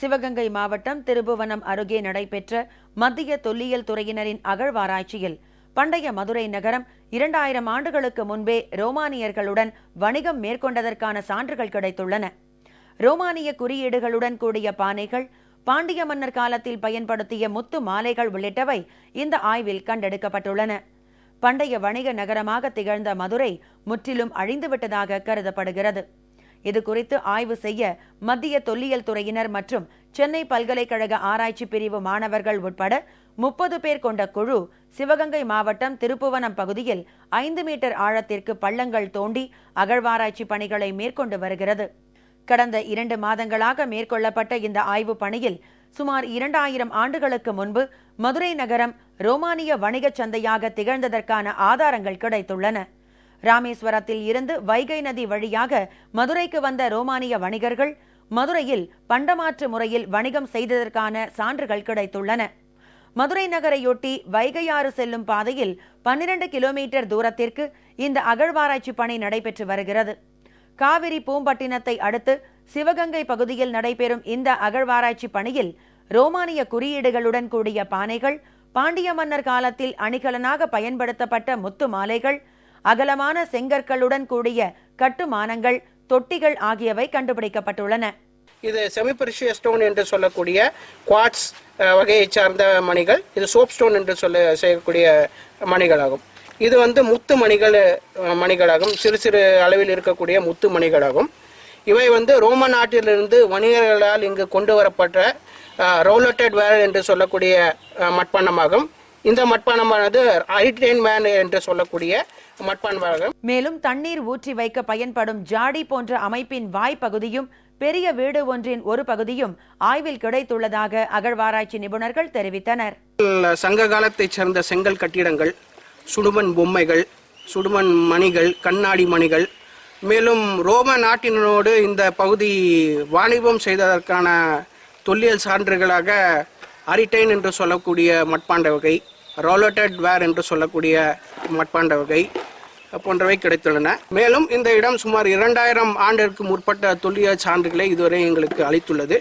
சிவகங்கை மாவட்டம் திருபுவனம் அருகே நடைபெற்ற மத்திய தொல்லியல் துறையினரின் அகழ்வாராய்ச்சியில் பண்டைய மதுரை நகரம் இரண்டாயிரம் ஆண்டுகளுக்கு முன்பே ரோமானியர்களுடன் வணிகம் மேற்கொண்டதற்கான சான்றுகள் கிடைத்துள்ளன. ரோமானிய குறியீடுகளுடன் கூடிய பானைகள் பாண்டிய மன்னர் காலத்தில் பயன்படுத்திய முத்து மாலைகள் உள்ளிட்டவை இந்த ஆய்வில் கண்டெடுக்கப்பட்டுள்ளன. பண்டைய வணிக நகரமாக திகழ்ந்த மதுரை முற்றிலும் அழிந்துவிட்டதாக கருதப்படுகிறது. இது குறித்து ஆய்வு செய்ய மத்திய தொல்லியல் துறையினர் மற்றும் சென்னை பல்கலைக்கழக ஆராய்ச்சி பிரிவு மாணவர்கள் உட்பட முப்பது பேர் கொண்ட குழு சிவகங்கை மாவட்டம் திருப்புவனம் பகுதியில் ஐந்து மீட்டர் ஆழத்திற்கு பள்ளங்கள் தோண்டி அகழ்வாராய்ச்சி பணிகளை மேற்கொண்டு வருகிறது. கடந்த இரண்டு மாதங்களாக மேற்கொள்ளப்பட்ட இந்த ஆய்வு பணியில் சுமார் இரண்டாயிரம் ஆண்டுகளுக்கு முன்பு மதுரை நகரம் ரோமானிய வணிகச் சந்தையாக திகழ்ந்ததற்கான ஆதாரங்கள் கிடைத்துள்ளன. ராமேஸ்வரத்தில் இருந்து வைகை நதி வழியாக மதுரைக்கு வந்த ரோமானிய வணிகர்கள் மதுரையில் பண்டமாற்று முறையில் வணிகம் செய்ததற்கான சான்றுகள் கிடைத்துள்ளன. மதுரை நகரையொட்டி வைகையாறு செல்லும் பாதையில் பன்னிரண்டு கிலோமீட்டர் தூரத்திற்கு இந்த அகழ்வாராய்ச்சி பணி நடைபெற்று வருகிறது. காவிரி பூம்பட்டினத்தை அடுத்து சிவகங்கை பகுதியில் நடைபெறும் இந்த அகழ்வாராய்ச்சி பணியில் ரோமானிய குறியீடுகளுடன் கூடிய பானைகள் பாண்டிய மன்னர் காலத்தில் அணிகலனாக பயன்படுத்தப்பட்ட முத்து மாலைகள் அகலமான செங்கற்களுடன் கூடிய கட்டுமானங்கள் தொட்டிகள் ஆகியவை கண்டுபிடிக்கப்பட்டுள்ளன. இது செமிபரிஷிய ஸ்டோன் என்று சொல்லக்கூடிய குவாட்ஸ் வகையைச் சார்ந்த மணிகள். இது சோப் ஸ்டோன் என்று சொல்ல செய்யக்கூடிய மணிகளாகும். இது வந்து முத்து மணிகள் மணிகளாகும். சிறு சிறு அளவில் இருக்கக்கூடிய முத்து மணிகளாகும். இவை வந்து ரோம நாட்டிலிருந்து வணிகர்களால் இங்கு கொண்டு வரப்பட்ட ரோலட்டட் வேர் என்று சொல்லக்கூடிய மட்பாண்டமாகும் இந்த மட்பாண்டமானது ஐட்ரேன் மேன் என்று சொல்லக்கூடிய மட்பாண்டமாகும் மேலும் தண்ணீர் ஊற்றி வைக்க பயன்படும் ஜாடி போன்ற அமைப்பின் வாய்ப்பகுதியும் பெரிய வீடு ஒன்றின் ஒரு பகுதியும் ஆய்வில் கிடைத்துள்ளதாக அகழ்வாராய்ச்சி நிபுணர்கள் தெரிவித்தனர். சங்க காலத்தைச் சேர்ந்த செங்கல் கட்டிடங்கள் சுடுமண் பொம்மைகள் சுடுமண் மணிகள் கண்ணாடி மணிகள் மேலும் ரோம நாட்டினோடு இந்த பகுதி வாணிபம் செய்ததற்கான தொல்லியல் சான்றுகளாக அரிட்டைன் என்று சொல்லக்கூடிய மட்பாண்ட வகை ரோலோட்டட் வேர் என்று சொல்லக்கூடிய மட்பாண்ட வகை போன்றவை கிடைத்துள்ளன. மேலும் இந்த இடம் சுமார் இரண்டாயிரம் ஆண்டிற்கு முற்பட்ட தொல்லியல் சான்றுகளை இதுவரை எங்களுக்கு அளித்துள்ளது.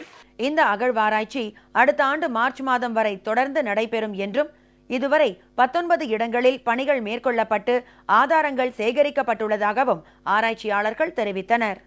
இந்த அகழ்வாராய்ச்சி அடுத்த ஆண்டு மார்ச் மாதம் வரை தொடர்ந்து நடைபெறும் என்றும் இதுவரை பத்தொன்பது இடங்களில் பணிகள் மேற்கொள்ளப்பட்டு ஆதாரங்கள் சேகரிக்கப்பட்டுள்ளதாகவும் ஆராய்ச்சியாளர்கள் தெரிவித்தனர்.